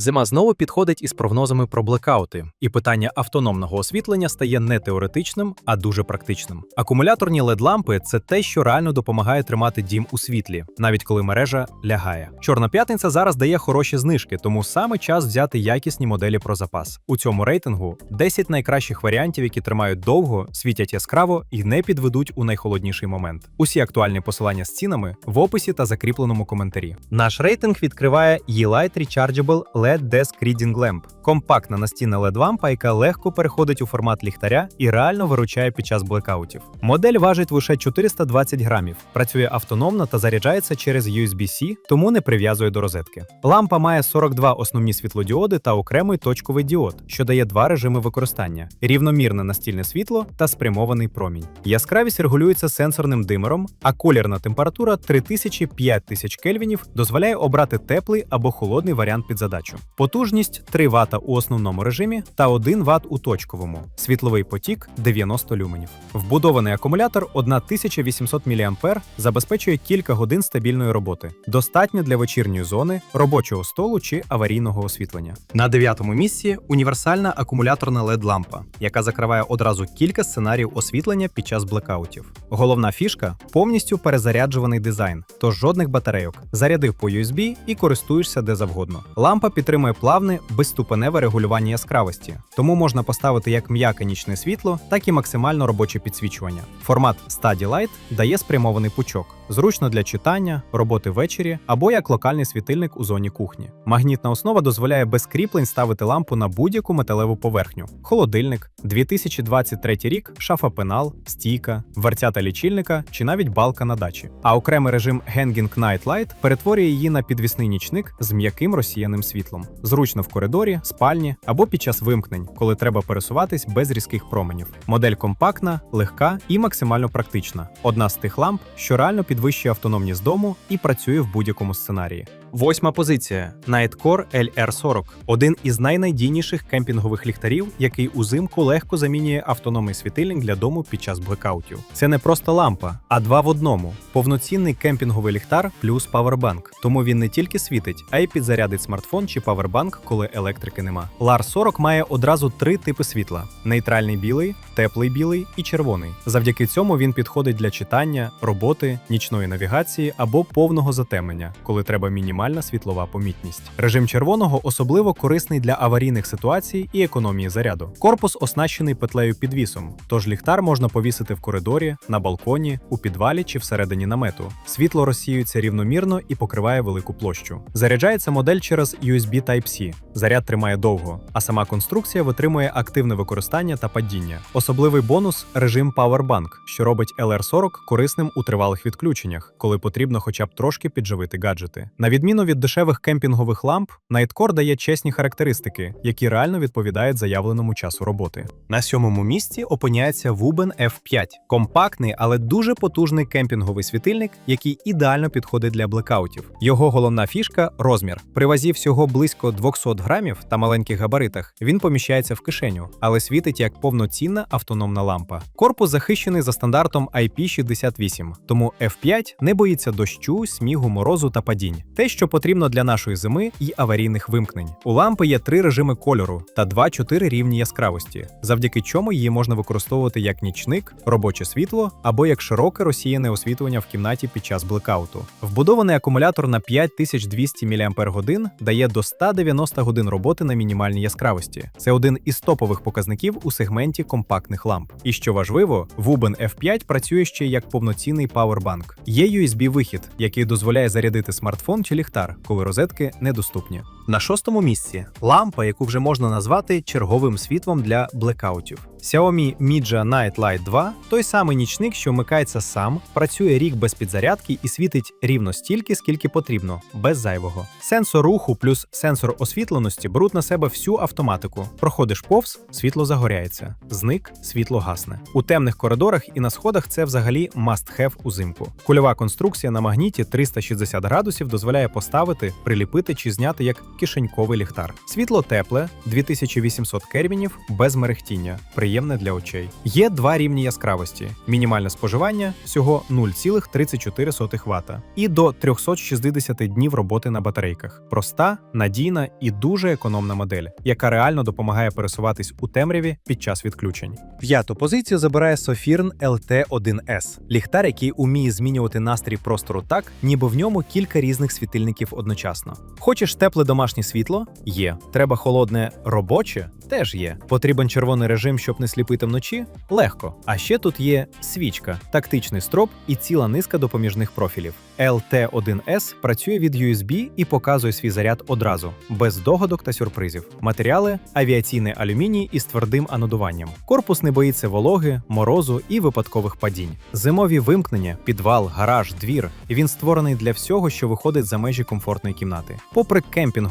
Зима знову підходить із прогнозами про блекаути, і питання автономного освітлення стає не теоретичним, а дуже практичним. Акумуляторні LED-лампи – це те, що реально допомагає тримати дім у світлі, навіть коли мережа лягає. Чорна п'ятниця зараз дає хороші знижки, тому саме час взяти якісні моделі про запас. У цьому рейтингу 10 найкращих варіантів, які тримають довго, світять яскраво і не підведуть у найхолодніший момент. Усі актуальні посилання з цінами в описі та закріпленому коментарі. Наш рейтинг відкриває Ye-Light Rechargeable LED Desk Reading Lamp – компактна настінна LED-лампа, яка легко переходить у формат ліхтаря і реально виручає під час блекаутів. Модель важить лише 420 грамів, працює автономно та заряджається через USB-C, тому не прив'язує до розетки. Лампа має 42 основні світлодіоди та окремий точковий діод, що дає два режими використання: рівномірне настільне світло та спрямований промінь. Яскравість регулюється сенсорним димером, а колірна температура 3000-5000 кельвінів дозволяє обрати теплий або холодний варіант під задачу. Потужність 3 Вт у основному режимі та 1 Вт у точковому. Світловий потік 90 люменів. Вбудований акумулятор 1800 мА забезпечує кілька годин стабільної роботи. Достатньо для вечірньої зони, робочого столу чи аварійного освітлення. На дев'ятому місці універсальна акумуляторна LED-лампа, яка закриває одразу кілька сценаріїв освітлення під час блекаутів. Головна фішка повністю перезаряджуваний дизайн, тож жодних батарейок. Зарядив по USB і користуєшся де завгодно. Лампа підтримує плавне безступеневе регулювання яскравості, тому можна поставити як м'яке нічне світло, так і максимально робоче підсвічування. Формат Study Light дає спрямований пучок, зручно для читання, роботи ввечері або як локальний світильник у зоні кухні. Магнітна основа дозволяє без кріплень ставити лампу на будь-яку металеву поверхню: холодильник, 2023 рік, шафа пенал, стійка, вертята лічильника чи навіть балка на дачі. А окремий режим Hanging Night Light перетворює її на підвісний нічник з м'яким розсіяним світлом. Зручно в коридорі, спальні або під час вимкнень, коли треба пересуватись без різких променів. Модель компактна, легка і максимально практична. Одна з тих ламп, що реально підвищує автономність дому і працює в будь-якому сценарії. Восьма позиція Nightcore LR40 один із найнадійніших кемпінгових ліхтарів, який узимку легко замінює автономний світильник для дому під час блекаутів. Це не просто лампа, а два в одному: повноцінний кемпінговий ліхтар плюс павербанк. Тому він не тільки світить, а й підзарядить смартфон чи павербанк, коли електрики нема. LAR 40 має одразу три типи світла: нейтральний білий, теплий білий і червоний. Завдяки цьому він підходить для читання, роботи, нічної навігації або повного затемнення, коли треба мінімальна світлова помітність. Режим червоного особливо корисний для аварійних ситуацій і економії заряду. Корпус оснащений петлею підвісом, тож ліхтар можна повісити в коридорі, на балконі, у підвалі чи всередині намету. Світло розсіюється рівномірно і покриває велику площу. Заряджається модель через USB Type-C. Заряд тримає довго, а сама конструкція витримує активне використання та падіння. Особливий бонус режим Powerbank, що робить LR40 корисним у тривалих відключеннях, коли потрібно хоча б трошки підживити гаджети. На відміну від дешевих кемпінгових ламп, Nightcore дає чесні характеристики, які реально відповідають заявленому часу роботи. На сьомому місці опиняється Wuben F5 – компактний, але дуже потужний кемпінговий світильник, який ідеально підходить для блекаутів. Його головна фішка розмір. При вазі всього близько 200 грамів та маленьких габаритах він поміщається в кишеню, але світить як повноцінна автономна лампа. Корпус захищений за стандартом IP68, тому F5 не боїться дощу, снігу, морозу та падінь. Те, що потрібно для нашої зими і аварійних вимкнень. У лампи є три режими кольору та 2-4 рівні яскравості, завдяки чому її можна використовувати як нічник, робоче світло або як широке розсіяне освітлення в кімнаті під час блекауту. Вбудований акумулятор на 5200 мАч дає до 190 годин роботи на мінімальній яскравості. Це один із топових показників у сегменті компактних ламп. І що важливо, Wuben F5 працює ще як повноцінний павербанк. Є USB-вихід, який дозволяє зарядити смартфон чи ліхтар, коли розетки недоступні. На шостому місці лампа, яку вже можна назвати черговим світлом для блекаутів. Xiaomi Midja Night Light 2 той самий нічник, що вмикається сам, працює рік без підзарядки і світить рівно стільки, скільки потрібно, без зайвого. Сенсор руху плюс сенсор освітленості беруть на себе всю автоматику. Проходиш повз, світло загоряється, зник, світло гасне. У темних коридорах і на сходах це взагалі must-have узимку. Кульова конструкція на магніті 360 градусів дозволяє поставити, приліпити чи зняти як кишеньковий ліхтар. Світло тепле, 2800 кельвінів, без мерехтіння, приємне для очей. Є два рівні яскравості: мінімальне споживання всього 0,34 Вт і до 360 днів роботи на батарейках. Проста, надійна і дуже економна модель, яка реально допомагає пересуватись у темряві під час відключень. П'яту позицію забирає Sofirn LT1S – ліхтар, який уміє змінювати настрій простору так, ніби в ньому кілька різних світильників одночасно. Хочеш тепле домашнє світло? Є. Треба холодне робоче? Теж є. Потрібен червоний режим, щоб не сліпити вночі? Легко. А ще тут є свічка, тактичний строп і ціла низка допоміжних профілів. LT1S працює від USB і показує свій заряд одразу, без догадок та сюрпризів. Матеріали авіаційний алюміній із твердим анодуванням. Корпус не боїться вологи, морозу і випадкових падінь. Зимові вимкнення, підвал, гараж, двір. Він створений для всього, що виходить за межі комфортної кімнати. Попри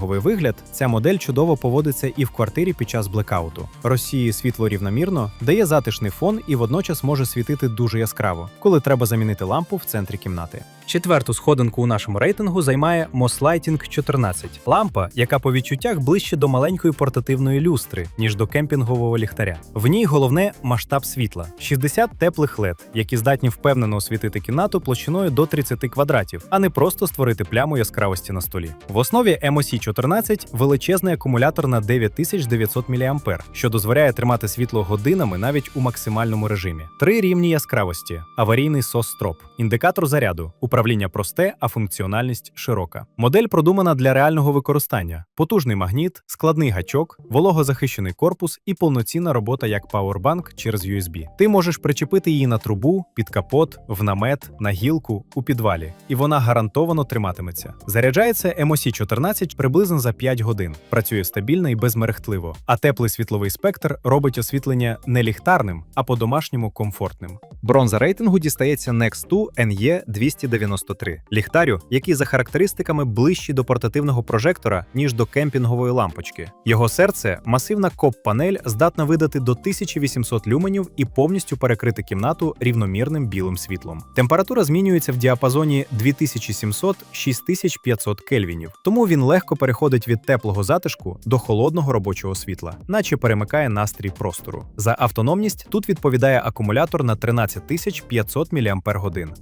кемпінговий вигляд, ця модель чудово поводиться і в квартирі під час блекауту. Розсіює світло рівномірно, дає затишний фон і водночас може світити дуже яскраво, коли треба замінити лампу в центрі кімнати. Четверту сходинку у нашому рейтингу займає Moss Lighting 14 – лампа, яка по відчуттях ближче до маленької портативної люстри, ніж до кемпінгового ліхтаря. В ній головне масштаб світла: 60 теплих LED, які здатні впевнено освітити кімнату площиною до 30 квадратів, а не просто створити пляму яскравості на столі. В основі MOC 14 величезний акумулятор на 9900 мА, що дозволяє тримати світло годинами навіть у максимальному режимі. Три рівні яскравості: аварійний SOS-строп, індикатор заряду, управління просте, а функціональність широка. Модель продумана для реального використання: потужний магніт, складний гачок, вологозахищений корпус і повноцінна робота як пауербанк через USB. Ти можеш причепити її на трубу, під капот, в намет, на гілку, у підвалі, і вона гарантовано триматиметься. Заряджається MOC 14 приблизно за 5 годин. Працює стабільно і безмерехтливо, а теплий світловий спектр робить освітлення не ліхтарним, а по-домашньому комфортним. Бронза рейтингу дістається Next 2 NE 293 ліхтарю, який за характеристиками ближчий до портативного прожектора, ніж до кемпінгової лампочки. Його серце масивна коп-панель здатна видати до 1800 люменів і повністю перекрити кімнату рівномірним білим світлом. Температура змінюється в діапазоні 2700-6500 кельвінів, тому він легко переходить від теплого затишку до холодного робочого світла, наче перемикає настрій простору. За автономність тут відповідає акумулятор на 13500 мАч,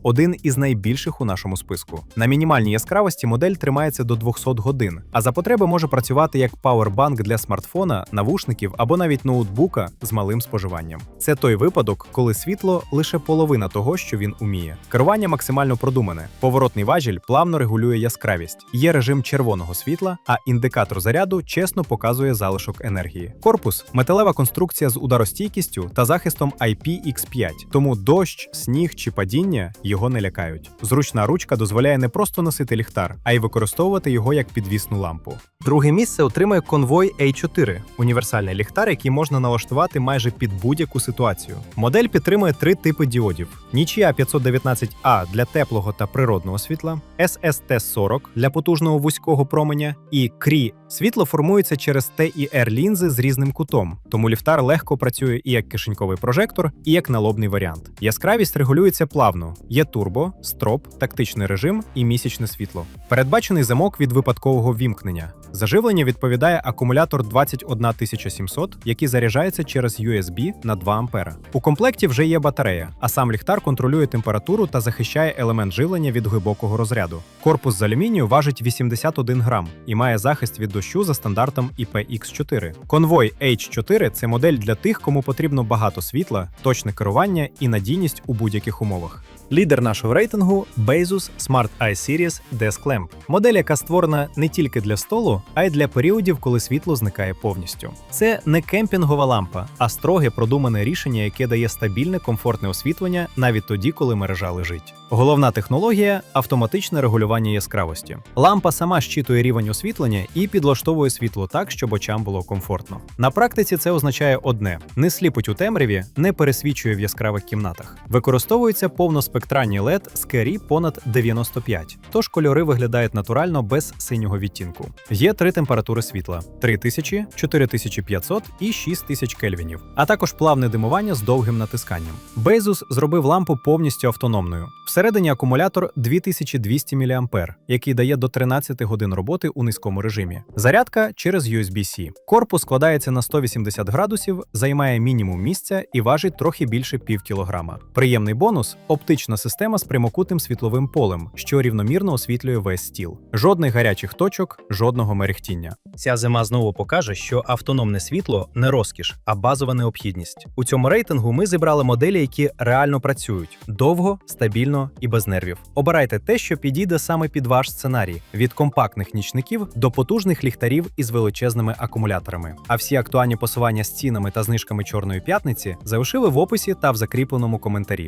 один із найбільших у нашому списку. На мінімальній яскравості модель тримається до 200 годин, а за потреби може працювати як пауербанк для смартфона, навушників або навіть ноутбука з малим споживанням. Це той випадок, коли світло лише половина того, що він уміє. Керування максимально продумане. Поворотний важіль плавно регулює яскравість. Є режим червоного світла, а індикатор заряду чесно показує залишок енергії. Корпус металева конструкція з ударостійкістю та захистом IPX5, тому дощ, сніг чи падіння його не лякають. Зручна ручка дозволяє не просто носити ліхтар, а й використовувати його як підвісну лампу. Друге місце отримує конвой A4 універсальний ліхтар, який можна налаштувати майже під будь-яку ситуацію. Модель підтримує три типи діодів: нічия 519A для теплого та природного світла, SST40 для потужного вузького променя і CRI Світло формується через TIR лінзи з різним кутом, тому ліхтар легко працює і як кишеньковий прожектор, і як налобний варіант. Яскравість регулюється плавно: є турбо, строп, тактичний режим і місячне світло. Передбачений замок від випадкового вімкнення. Заживлення відповідає акумулятор 21700, який заряджається через USB на 2 А. У комплекті вже є батарея, а сам ліхтар контролює температуру та захищає елемент живлення від глибокого розряду. Корпус з алюмінію важить 81 грам і має захист від дощу за стандартом IPX4. Конвой H4 це модель для тих, кому потрібно багато світла, точне керування і надійність у будь-яких умовах. Лідер нашого рейтингу Bezus Smart Eye Series Desk Lamp. модель, яка створена не тільки для столу, а й для періодів, коли світло зникає повністю. Це не кемпінгова лампа, а строге продумане рішення, яке дає стабільне комфортне освітлення навіть тоді, коли мережа лежить. Головна технологія автоматичне регулювання яскравості. Лампа сама щитує рівень освітлення і підлаштовує світло так, щоб очам було комфортно. На практиці це означає одне: не сліпить у темряві, не пересвічує в яскравих кімнатах. Використовується повноспектральні LED з керіп понад 95, тож кольори виглядають натурально без синього відтінку. Є три температури світла: 3000, 4500 і 6000 кельвінів, а також плавне димування з довгим натисканням. Bezos зробив лампу повністю автономною. Всередині акумулятор 2200 мА, який дає до 13 годин роботи у низькому режимі. Зарядка через USB-C. Корпус складається на 180 градусів, займає мінімум місця і важить трохи більше пів кілограма. Приємний бонус оптична система з прямокутним світловим полем, що рівномірно освітлює весь стіл. Жодних гарячих точок, жодного мерехтіння. Ця зима знову покаже, що автономне світло не розкіш, а базова необхідність. У цьому рейтингу ми зібрали моделі, які реально працюють довго, стабільно і без нервів. Обирайте те, що підійде саме під ваш сценарій: від компактних нічників до потужних ліхтарів із величезними акумуляторами. А всі актуальні посування з цінами та знижками чорної п'ятниці залишили в описі та в закріпленому коментарі.